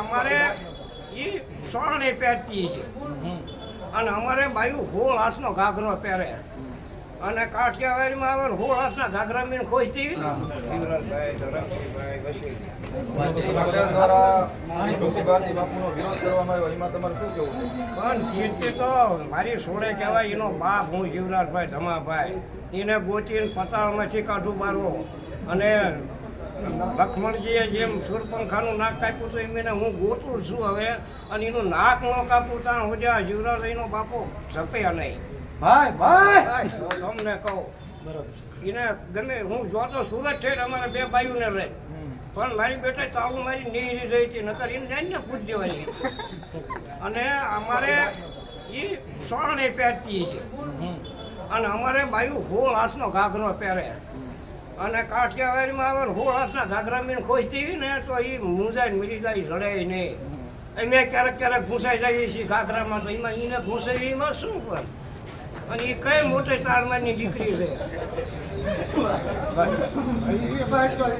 અમારે એ સોરણે પહેરતી છે. અને અમારે બાયું હોળ હાથનો ઘાઘરો પહેરે. અને કાઠિયાવાડીમાં આવે ને હોળ હાથના ઘાઘરા મીન ખોજતી યુવરાજભાઈ ધરમસિંહભાઈ પણ કીર્તિ તો મારી સોળે કહેવાય એનો બાપ હું જીવરાજભાઈ ધમાભાઈ. એને ગોચીને પતાળમાંથી કાઢું મારવો અને લક્ષ્મણજીએ જેમ સુરપંખાનું નાક કાપ્યું હતું એમ એને હું ગોતું છું હવે. અને એનું નાક ન કાપું ત્યાં હોજા જીવરાજ એનો બાપો સપયા નહીં. ભાઈ ભાઈ! તમને કહું એને ગમે હું જોતો સુરત છે અમારા બે ભાઈઓને રહે. પણ મારી બેટા તાવું મારી નીરી રહી હતી નકર એને જાણીને પૂછ દેવાની. અને અમારે એ સોરણે પહેરતી છે. અને અમારે બાયું હોળ હાથનો ઘાઘરો પહેરે. અને કાઠિયાવાડીમાં આવે હોળ હાથના ઘાઘરા મીન ખોજતી ને તો એ મુંજાઈ મરી જાય જડે નહીં અમે ક્યારેક ક્યારેક ઘૂસાઈ જઈએ છીએ ઘાઘરામાં તો એમાં એને ઘૂસાઈ એમાં શું પણ? અને એ કઈ મોટે તાળમાની દીકરી છે?